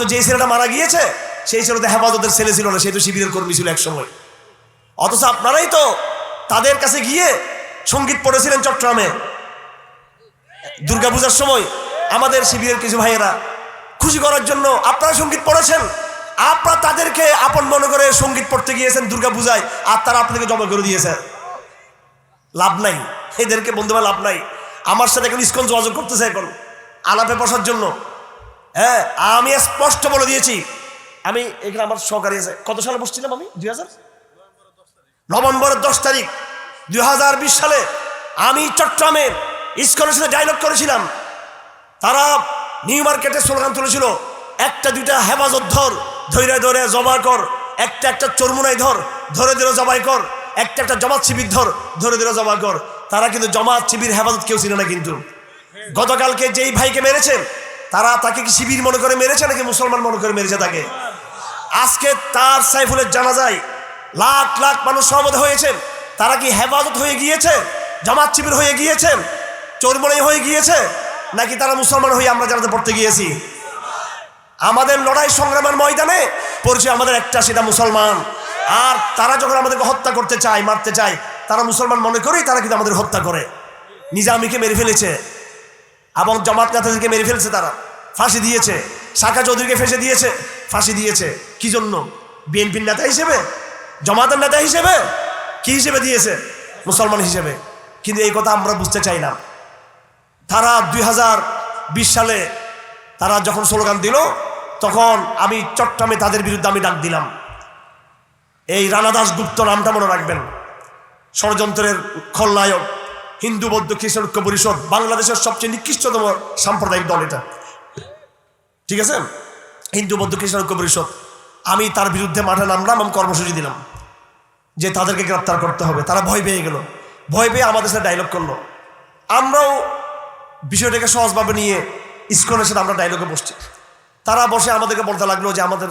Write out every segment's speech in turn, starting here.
তো যে ছেলেটা মারা গিয়েছে, সেই ছেলে হেফাজতের ছেলে ছিল না সেই তো শিবিরের কর্মী ছিল এক সময় অথচ আপনারাই তো তাদের কাছে গিয়ে সংগীত পড়েছিলেন চট্টগ্রামে। দুর্গাপূজার সময় আমাদের শিবিরের কিছু ভাইয়েরা খুশি করার জন্য আপনারা সংগীত পড়েছেন? আপনারা তাদেরকে আপন মনে করে সংগীত পড়তে গিয়েছেন দুর্গাপূজায়, আর তারা আপনাকে জমা করে দিয়েছে। লাভ নাই। এদেরকে বন্ধু লাভ নাই। আমার সাথে এখন ইস্কন যোগাযোগ করতেছে এখন, আলাপে বসার জন্য। হ্যাঁ আমি স্পষ্ট বলে দিয়েছি। আমি এখানে আমার সহকারী আছে। কত সালে বসছিলাম আমি? দুই হাজার? নভেম্বরের দশ তারিখ, দুই হাজার বিশ সালে আমি চট্টগ্রামে ইস্কনের সাথে ডায়লগ করেছিলাম। তারা নিউ মার্কেটে স্লোগান তুলেছিল, একটা দুইটা হেফাজত ধর, ধৈর্য ধরে জমা কর, একটা একটা চরমুনাই ধর ধরে ধরে জবাই কর, একটা একটা জমাত শিবির ধর ধরে ধরে জমা কর। তারা কিন্তু জমাত শিবির হেফাজত কেউ ছিল না কিন্তু। গতকালকে যেই ভাইকে মেরেছে তারা তাকে কি শিবির মনে করে মেরেছে নাকি মুসলমান মনে করে মেরেছে তাকে? আজকে তার সাইফুলের জানা যায় লাখ লাখ মানুষ সহমত হয়েছেন। তারা কি হেফাজত হয়ে গিয়েছে? জামাত শিবির হয়ে গিয়েছে চোরমলাই হয়ে গিয়েছে? নাকি তারা মুসলমান হয়ে আমরা জানাতে পড়তে গিয়েছি? আমাদের লড়াই সংগ্রামের ময়দানে পরিচয় আমাদের একটা, সেটা মুসলমান। আর তারা যখন আমাদেরকে হত্যা করতে চায়, মারতে চায়, তারা মুসলমান মনে করেই তারা কিন্তু আমাদের হত্যা করে। নিজামিকে মেরে ফেলেছে। এবং জামাত নেতাদেরকে মেরে ফেলছে তারা। ফাঁসি দিয়েছে। শাখা চৌধুরীকে ফেঁসে দিয়েছে। ফাঁসি দিয়েছে। কি জন্য? বিএনপির নেতা হিসেবে? জমাতের নেতা হিসেবে? কি হিসেবে দিয়েছে? মুসলমান হিসেবে। কিন্তু এই কথা আমরা বুঝতে চাই না। তারা দুই হাজার বিশ সালে তারা যখন স্লোগান দিল, তখন আমি চট্টগ্রামে তাদের বিরুদ্ধে আমি ডাক দিলাম। এই রানা দাস গুপ্ত নামটা মনে রাখবেন। ষড়যন্ত্রের খলনায়ক। হিন্দু বৌদ্ধ খ্রিস্টান ঐক্য পরিষদ বাংলাদেশের সবচেয়ে নিকৃষ্টতম সাম্প্রদায়িক দল এটা। ঠিক আছে? হিন্দু বৌদ্ধ খ্রিস্টান ঐক্য পরিষদ, আমি তার বিরুদ্ধে মাঠে নামলাম, আমি কর্মসূচি দিলাম যে তাদেরকে গ্রেপ্তার করতে হবে। তারা ভয় পেয়ে গেল। ভয় পেয়ে আমাদের সাথে ডায়লগ করল। আমরাও বিষয়টাকে সহজভাবে নিয়ে ইস্কনের সাথে আমরা ডায়লগে বসছি। তারা বসে আমাদেরকে বলতে লাগল যে আমাদের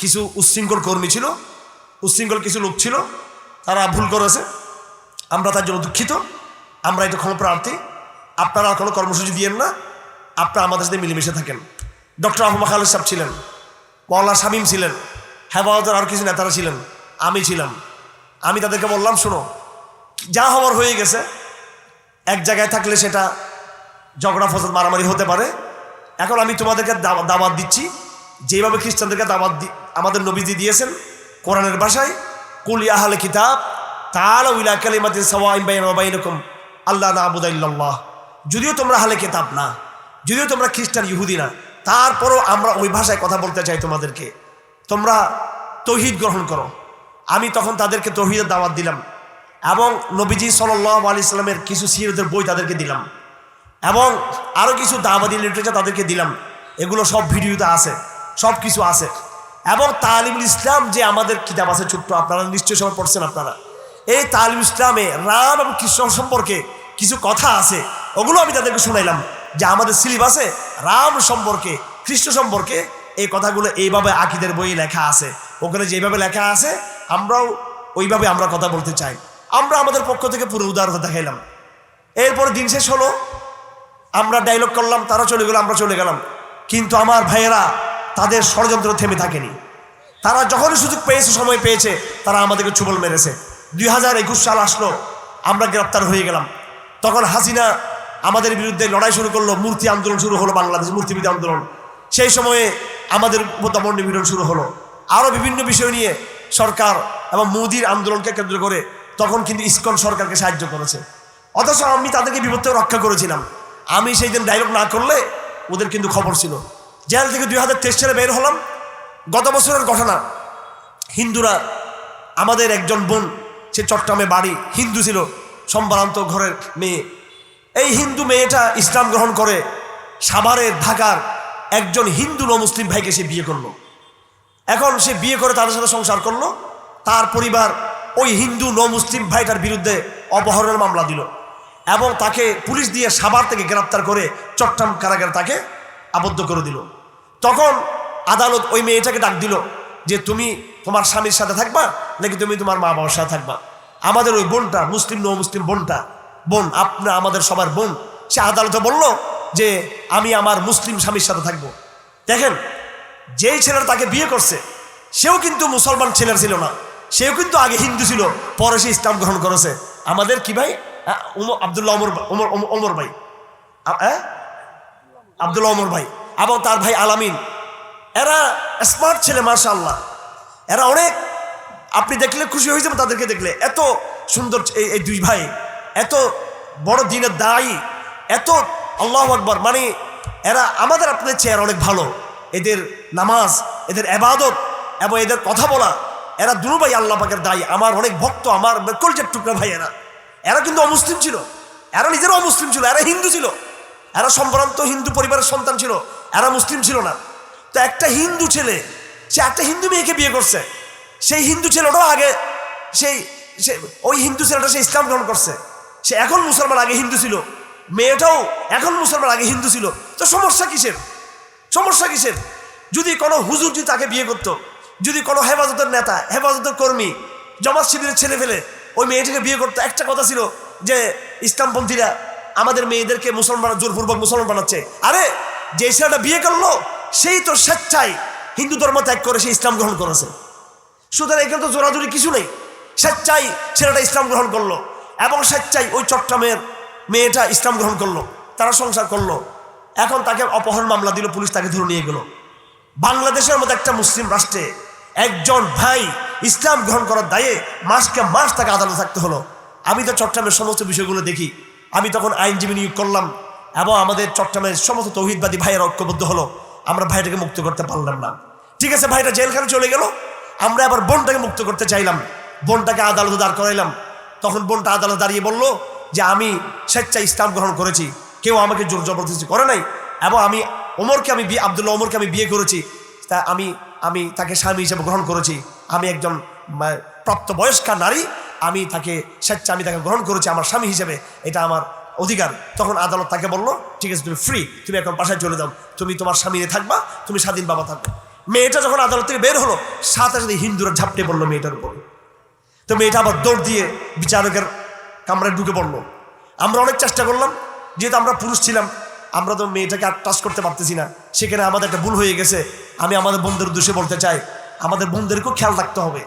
কিছু উচ্ছৃঙ্খল কর্মী ছিল, উচ্ছৃঙ্খল কিছু লোক ছিল, তারা ভুল করেছে। আমরা তার জন্য দুঃখিত। আমরা এটা কোনো প্রার্থী। আপনারা আর কোনো কর্মসূচি দিয়েন না। আপনারা আমাদের সাথে মিলেমিশে থাকেন। ডক্টর আহমদ খালেদ সাহেব ছিলেন। মৌলা শামীম ছিলেন। হেফাজতের আর কিছু নেতারা ছিলেন। আমি ছিলাম। আমি তাদেরকে বললাম, শোনো, যা হওয়ার হয়ে গেছে, এক জায়গায় থাকলে সেটা ঝগড়া ফসল মারামারি হতে পারে। এখন আমি তোমাদেরকে দাওয়াত দিচ্ছি। যেভাবে খ্রিস্টানদেরকে দাওয়াত দি, আমাদের নবীজি দিয়েছেন কোরআনের ভাষায়, কুল ইয়াহালে কিতাব তাহলে উইলা সাওয়াইন বাইনা বাইনাকুম। আল্লাহ না আবুদাইল্লাহ যদিও তোমরা হালে কিতাব না, যদিও তোমরা খ্রিস্টান ইহুদি না, তারপরও আমরা ওই ভাষায় কথা বলতে চাই তোমাদেরকে। তোমরা তৌহিদ গ্রহণ করো। আমি তখন তাদেরকে তৌহিদের দাওয়াত দিলাম এবং নবীজি সাল্লাহ আলি ইসলামের কিছু সিরতের বই তাদেরকে দিলাম এবং আরও কিছু দাবাদি লিটারেচার তাদেরকে দিলাম। এগুলো সব ভিডিওতে আছে, সব কিছু আছে। এবং তালিমুল ইসলাম যে আমাদের কিতাব আছে ছোট্ট, আপনারা নিশ্চয়ই সবাই পড়ছেন আপনারা। এই তালিম ইসলামে রাম এবং কৃষ্ণ সম্পর্কে কিছু কথা আছে, ওগুলো আমি তাদেরকে শুনাইলাম। যে আমাদের সিলেবাসে রাম সম্পর্কে, কৃষ্ণ সম্পর্কে এই কথাগুলো এইভাবে আকিদের বইয়ে লেখা আছে। ওখানে যেভাবে লেখা আছে, আমরাও ওইভাবে আমরা কথা বলতে চাই। আমরা আমাদের পক্ষ থেকে পুরো উদারতা দেখাইলাম। এরপর দিন শেষ হলো, আমরা ডায়লগ করলাম, তারা চলে গেল, আমরা চলে গেলাম। কিন্তু আমার ভাইয়েরা তাদের ষড়যন্ত্র থেমে থাকেনি। তারা যখনই সুযোগ পেয়েছে, সময় পেয়েছে, তারা আমাদেরকে ছুবল মেরেছে। দুই হাজার একুশ সাল আসলো, আমরা গ্রেপ্তার হয়ে গেলাম। তখন হাসিনা আমাদের বিরুদ্ধে লড়াই শুরু করল, মূর্তি আন্দোলন শুরু হলো বাংলাদেশ, মূর্তিবিদ আন্দোলন। সেই সময়ে আমাদের দমন নিপীড়ন শুরু হলো। আরও বিভিন্ন বিষয় নিয়ে সরকার এবং মোদির আন্দোলনকে কেন্দ্র করে তখন কিন্তু ইসকন সরকারকে সাহায্য করেছে। অথচ আমি তাদেরকে বিপদ রক্ষা করেছিলাম। আমি সেই দিন ডায়লগ না করলে ওদের কিন্তু খবর ছিল। জেল থেকে দুই হাজার তেইশ সালে বের হলাম। গত বছরের ঘটনা। হিন্দুরা আমাদের একজন বোন সে চট্টগ্রামে বাড়ি, হিন্দু ছিল, সম্ভ্রান্ত ঘরের মেয়ে। এই হিন্দু মেয়েটা ইসলাম গ্রহণ করে, সাভারের ঢাকার একজন হিন্দু ন মুসলিম ভাইকে সে বিয়ে করল। এখন সে বিয়ে করে তাদের সাথে সংসার করল, তার পরিবার ওই হিন্দু ন মুসলিম ভাইটার বিরুদ্ধে অপহরণের মামলা দিল এবং তাকে পুলিশ দিয়ে সাভার থেকে গ্রেপ্তার করে চট্টগ্রাম কারাগারে তাকে আবদ্ধ করে দিল। তখন আদালত ওই মেয়েটাকে ডাক দিল যে তুমি তোমার স্বামীর সাথে থাকবা, নাকি তুমি তোমার মা বাবার সাথে থাকবা? আমাদের ওই বোনটা, মুসলিম ন মুসলিম বোনটা, বোন আপনার আমাদের সবার বোন, সে আদালতে বলল যে আমি আমার মুসলিম স্বামীর সাথে থাকব। দেখেন, যেই ছেলেরা তাকে বিয়ে করছে, সেও কিন্তু মুসলমান ছেলের ছিল না। সেও কিন্তু আগে হিন্দু ছিল, পরে সে ইসলাম গ্রহণ করেছে। আমাদের কি ভাই? আব্দুল্লাহ ওমর ওমর ওমর ভাই। হ্যাঁ আব্দুল্লাহ ওমর ভাই। এবং তার ভাই আলামিন। এরা স্মার্ট ছেলে মার্শা আল্লাহ এরা অনেক, আপনি দেখলে খুশি হয়ে যাবেন তাদেরকে দেখলে। এত সুন্দর এই দুই ভাই, এত বড় দিনের দায়ী, এত আল্লাহ আকবর। মানে এরা আমাদের আপনাদের চেয়ার অনেক ভালো। এদের নামাজ, এদের এবাদত এবং এদের কথা বলা, এরা দুরু ভাই আল্লাহ পাকের দায়ী। আমার অনেক ভক্ত, আমার কলজের টুকরা ভাই এরা। এরা কিন্তু অমুসলিম ছিল। এরা নিজেরাও অমুসলিম ছিল, এরা হিন্দু ছিল। এরা সম্ভ্রান্ত হিন্দু পরিবারের সন্তান ছিল। এরা মুসলিম ছিল না। তো একটা হিন্দু ছেলে, সে একটা হিন্দু মেয়েকে বিয়ে করছে। সেই হিন্দু ছেলেটাও আগে সেই সে ওই হিন্দু ছেলেটা সে ইসলাম গ্রহণ করছে। সে এখন মুসলমান, আগে হিন্দু ছিল। মেয়েটাও এখন মুসলমান, আগে হিন্দু ছিল। তো সমস্যা কিসের? সমস্যা কিসের? যদি কোনো হুজুর যদি তাকে বিয়ে করতো, যদি কোনো হেফাজতের নেতা, হেফাজতের কর্মী, জমাত শিবিরের ছেলে ফেলে ওই মেয়েটিকে বিয়ে করতো, একটা কথা ছিল যে ইসলামপন্থীরা আমাদের মেয়েদেরকে মুসলমান, জোরপূর্বক মুসলমান বানাচ্ছে। আরে, যে ছেলেটা বিয়ে করল সেই তো স্বেচ্ছায় হিন্দু ধর্ম ত্যাগ করে সে ইসলাম গ্রহণ করেছে। সুতরাং এখানে তো জোরাজুরি কিছু নেই। স্বেচ্ছাই ছেলেটা ইসলাম গ্রহণ করল এবং স্বেচ্ছাই ওই চট্টগ্রামের মেয়েটা ইসলাম গ্রহণ করল, তারা সংসার করল। এখন তাকে অপহরণ মামলা দিল, পুলিশ তাকে ধরে নিয়ে গেল। বাংলাদেশের মতো একটা মুসলিম রাষ্ট্রে একজন ভাই ইসলাম গ্রহণ করার দায়ে মাসকে মাস তাকে আদালতে থাকতে হলো। আমি তো চট্টগ্রামের সমস্ত বিষয়গুলো দেখি। আমি তখন আইনজীবী নিয়োগ করলাম এবং আমাদের চট্টগ্রামের সমস্ত তৌহিদবাদী ভাইয়েরা ঐক্যবদ্ধ হলো। আমরা ভাইটাকে মুক্ত করতে পারলাম না। ঠিক আছে, ভাইটা জেলখানে চলে গেল। আমরা আবার বোনটাকে মুক্ত করতে চাইলাম। বোনটাকে আদালতে দাঁড় করাইলাম। তখন বোনটা আদালতে দাঁড়িয়ে বলল যে, আমি স্বেচ্ছা ইসলাম গ্রহণ করেছি। কেউ আমাকে জোর জবরদস্তি করে নাই এবং আমি ওমরকে আমি বিয়ে, আবদুল্লাহ ওমরকে আমি বিয়ে করেছি। তা আমি আমি তাকে স্বামী হিসেবে গ্রহণ করেছি। আমি একজন মা- প্রাপ্তবয়স্কা নারী। আমি তাকে স্বেচ্ছা, আমি তাকে গ্রহণ করেছি আমার স্বামী হিসেবে। এটা আমার অধিকার। তখন আদালত তাকে বলল, ঠিক আছে, তুমি ফ্রি তুমি এখন বাসায় চলে যাও। তুমি তোমার স্বামী থাকবা, তুমি স্বাধীন বাবা থাকবে। মেয়েটা যখন আদালত থেকে বের হলো, সাথে সাথে হিন্দুরা ঝাপটে পড়ল মেয়েটার উপর। তো মেয়েটা আবার দৌড় দিয়ে বিচারকের কামরায় ঢুকে পড়ল। আমরা অনেক চেষ্টা করলাম, যেহেতু আমরা পুরুষ ছিলাম, আমরা তো মেয়েটাকে আর টাচ করতে পারতেছি না। সেখানে আমাদের একটা ভুল হয়ে গেছে। আমি আমাদের বোনদের উদ্দেশ্যে বলতে চাই, আমাদের বোনদেরকেও খেয়াল রাখতে হবে।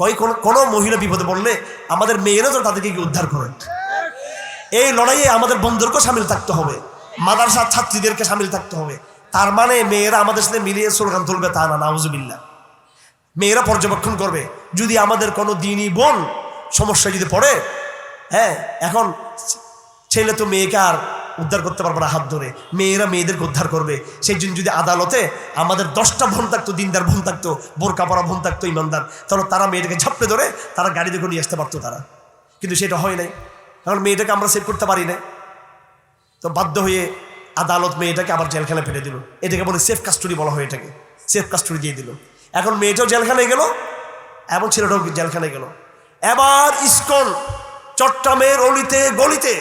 কই কোনো মহিলা বিপদে পড়লে আমাদের মেয়েরা তো তাদেরকে উদ্ধার করে এই লড়াইয়ে আমাদের বন্ধুদেরকেও সামিল থাকতে হবে, মাদ্রাসার ছাত্রীদেরকে সামিল থাকতে হবে। তার মানে মেয়েরা আমাদের সাথে মিলিয়ে স্লোগান তুলবে তা না নাউজুবিল্লা মেয়েরা পর্যবেক্ষণ করবে, যদি আমাদের কোনো দিনই বোন সমস্যায় যদি পড়ে হ্যাঁ এখন ছেলে তো মেয়েকে আর উদ্ধার করতে পারবে না হাত ধরে, মেয়েরা মেয়েদেরকে উদ্ধার করবে। সেই জন্য যদি আদালতে আমাদের দশটা বোন থাকতো, দিনদার বোন থাকতো, বোরকা পরা বোন থাকতো, ইমানদার, তাহলে তারা মেয়েটাকে ঝাপড়ে ধরে তারা গাড়ি করে নিয়ে আসতে পারতো তারা। কিন্তু সেটা হয় নাই। কারণ মেয়েটাকে আমরা সেভ করতে পারি না তো বাধ্য হয়ে আদালত মেয়েটাকে আবার জেলখানে ফেলে দিল। এটাকে বলে সেফ কাস্টডি বলা হয় এটাকে। সেফ কাস্টডি দিয়ে দিল। এখন মেয়েটাও জেলখানে গেল এবং ছেলেটাও জেলখানে গেল। এবার ইস্কন চট্টগ্রামের অলিতে, গলিতে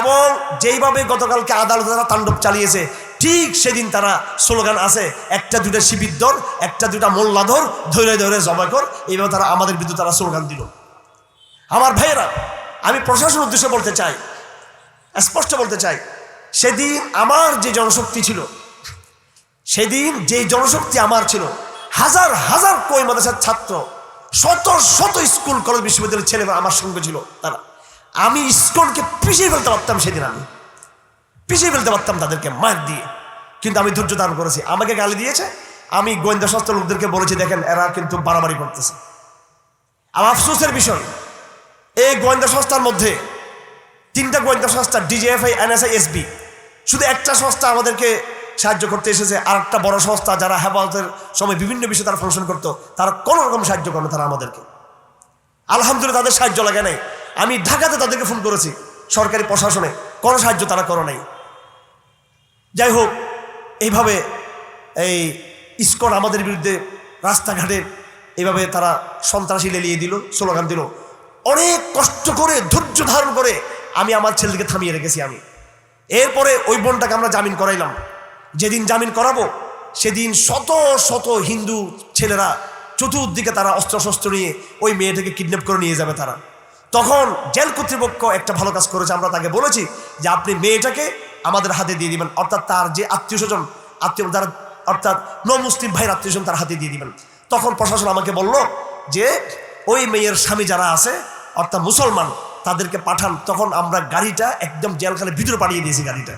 এবং যেইভাবে গতকালকে আদালত তারা তাণ্ডব চালিয়েছে, ঠিক সেদিন তারা স্লোগান আছে, একটা দুটা শিবির ধর, একটা দুটা মোল্লা ধর ধরে ধরে জমা কর। এইভাবে তারা আমাদের বিরুদ্ধে তারা স্লোগান দিল। আমার ভাইয়েরা আমি প্রশাসন উদ্দেশ্যে বলতে চাই, স্পষ্ট বলতে চাই, সেদিন আমার যে জনশক্তি ছিল, সেদিন যে জনশক্তি আমার ছিল, হাজার হাজার কই মাদ্রাসার ছাত্র, শত শত স্কুল, কলেজ, বিশ্ববিদ্যালয়ের ছেলেমেয়ে আমার সঙ্গে ছিল তারা। আমি স্কুলকে পিছিয়ে ফেলতে পারতাম সেদিন আমি। পিছিয়ে ফেলতে পারতাম তাদেরকে মার দিয়ে। কিন্তু আমি ধৈর্য ধারণ করেছি। আমাকে গালি দিয়েছে। আমি গোয়েন্দা সংস্থার লোকদেরকে বলেছি, দেখেন, এরা কিন্তু বাড়াবাড়ি করতেছে। আমার আফসোসের বিষয় এই গোয়েন্দা সংস্থার মধ্যে তিনটা গোয়েন্দা সংস্থা ডিজিএফআই এনএসআই এসবি শুধু একটা সংস্থা আমাদেরকে সাহায্য করতে এসেছে আর একটা বড় সংস্থা যারা হেফাজতের সময় বিভিন্ন বিষয়ে তারা ফাংশন করতো, তারা কোনো রকম সাহায্য করে তারা আমাদেরকে। আলহামদুলিল্লাহ তাদের সাহায্য লাগে নাই। আমি ঢাকাতে তাদেরকে ফোন করেছি, সরকারি প্রশাসনে, কোনো সাহায্য তারা করে নাই। যাই হোক, এইভাবে এই ইস্কন আমাদের বিরুদ্ধে রাস্তাঘাটে এইভাবে তারা সন্ত্রাসী লেলিয়ে দিল, স্লোগান দিল। অনেক কষ্ট করে, ধৈর্য ধারণ করে আমি আমার ছেলেকে থামিয়ে রেখেছি আমি। এরপরে ওই বোনটাকে আমরা জামিন করাইলাম। যেদিন জামিন করাবো, সেদিন শত শত হিন্দু ছেলেরা চতুর্দিকে তারা অস্ত্রশস্ত্র নিয়ে ওই মেয়েটাকে কিডন্যাপ করে নিয়ে যাবে তারা। তখন জেল কর্তৃপক্ষ একটা ভালো কাজ করেছে, আমরা তাকে বলেছি যে আপনি মেয়েটাকে আমাদের হাতে দিয়ে দিবেন, অর্থাৎ তার যে আত্মীয় স্বজন, আত্মীয় যারা, অর্থাৎ ন মুসলিম ভাই আত্মীয় তার হাতে দিয়ে দিবেন। তখন প্রশাসন আমাকে বলল যে ওই মেয়ের স্বামী যারা আছে, অর্থাৎ মুসলমান, তাদেরকে পাঠান, তখন আমরা গাড়িটা একদম জেলখানে ভিতরে পাঠিয়ে দিয়েছি গাড়িটা।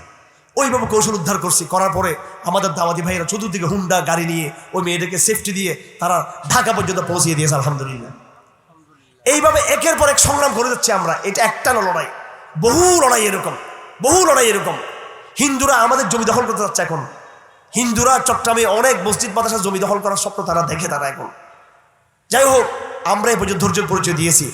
ওইভাবে কৌশল উদ্ধার করছি, করার পরে আমাদের দাওয়াতি ভাইয়েরা চতুর্দিকে হুন্ডা, গাড়ি নিয়ে ওই মেয়েটাকে সেফটি দিয়ে তারা ঢাকা পর্যন্ত পৌঁছিয়ে দিয়েছে, আলহামদুলিল্লাহ। এইভাবে একের পর এক সংগ্রাম করে যাচ্ছি আমরা। এটা একটা না লড়াই, বহু লড়াই এরকম, বহু লড়াই এরকম। হিন্দুরা আমাদের জমি দখল করতে যাচ্ছে এখন। হিন্দুরা চট্টগ্রামে অনেক মসজিদ মাদ্রাসা জমি দখল করার স্বপ্ন তারা দেখে তারা এখন। যাই হোক আমরা এই পর্যন্ত ধৈর্যের পরিচয় দিয়েছি।